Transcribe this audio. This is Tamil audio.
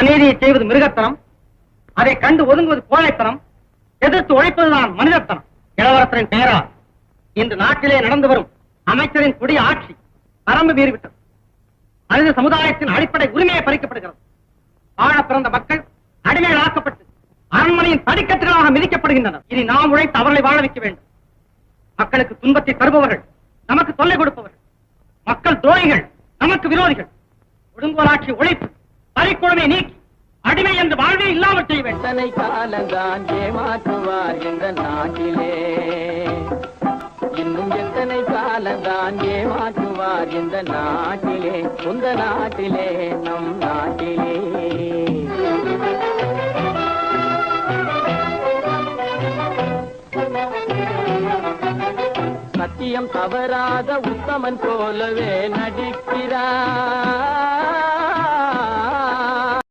அநீதியை செய்வது மிருகத்தனம் அதை கண்டு ஒதுங்குவது கோழைத்தனம் எதிர்த்து உழைப்பதுதான் மனிதத்தனம். இளவரசரின் பெயரா இன்று நாட்டிலே நடந்து வரும் அமைச்சரின் குடி ஆட்சி பரம்பு மீறிவிட்டது மனித சமுதாயத்தின் அடிப்படை உரிமையை பறிக்கப்படுகிறது. வாழ பிறந்த மக்கள் அடிமைகள் ஆக்கப்பட்டு அரண்மனையின் படிக்கட்டுகளாக மிதிக்கப்படுகின்றனர். இனி நாம் உழைத்து அவர்களை வாழ வைக்க வேண்டும். மக்களுக்கு துன்பத்தை தருபவர்கள் நமக்கு தொல்லை கொடுப்பவர்கள். மக்கள் துரோகிகள் நமக்கு விரோதிகள். ஒடுங்கோலாட்சி உழைப்பு பறிக்கொழுமை நீக்கி அடிமை என்று வாழ்வே இல்லாமல் செய்ய எத்தனை காலந்தான் ஏமாற்றுவார் இந்த நாட்டிலே. இன்னும் எத்தனை காலந்தான் ஏமாற்றுவார் இந்த நாட்டிலே. உந்த நாட்டிலே நம் நாட்டிலே. சத்தியம் தவறாத உத்தமன் போலவே நடிக்கிற